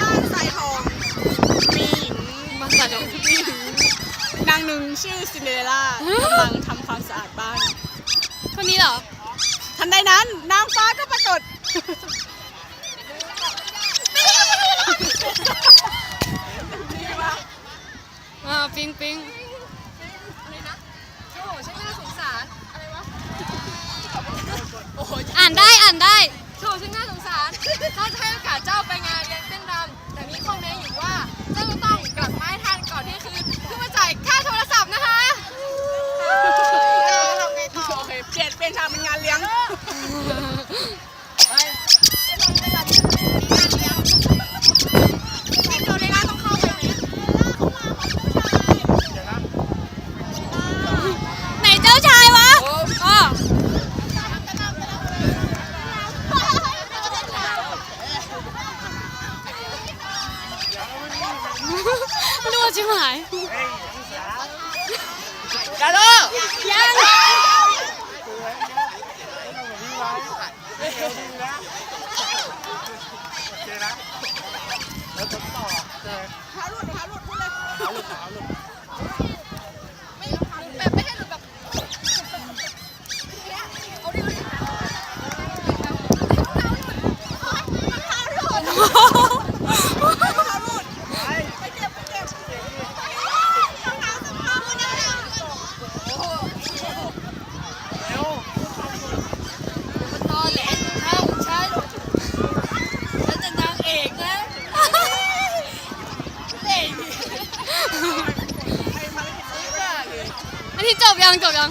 บ้านสายทองมีหญิงมาสะดงมีหญิงนางหนึ่งชื่อซินเดอเรลล่ากำลังทำความสะอาดบ้าน คนนี้เหรอ ทันใดนั้นนางฟ้าก็ปรากฏ อ่าปิงปิง โอ้ฉันน่าสงสาร อะไรวะ อ่านได้อ่านได้ โถฉันน่าสงสารถ้าจะให้โอกาสเจ้าไปงานเลี้ยงเต้นรำแต่มีข้อแม้อยู่ว่า เจ้าจะต้องกลับมาให้ทันก่อนเที่ยงคืนเพื่อมาจ่ายค่าโทรศัพท์นะคะทำไงต่อ โอเคเปลี่ยนเปลี่ยนฉากเป็นงานเลี้ยงซินเดอเรลล่าต้องเข้าไปไหม ไหนเจ้าชายวะอ๋อ รัวจิ๋หายกาโลยังขาหลุดขาหลุดพูดเลยแบบไม่ให้หลุดแบบไปเก็บไปเก็บรองเท้าสภาพมันยังไง มันตอแหลเท่าฉันฉันจะนางเอกนะเล่น อันนี้จบ ยังจบยัง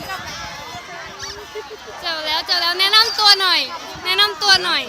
จบแล้วจบแล้วแนะนำตัวหน่อย แนะนำตัวหน่อย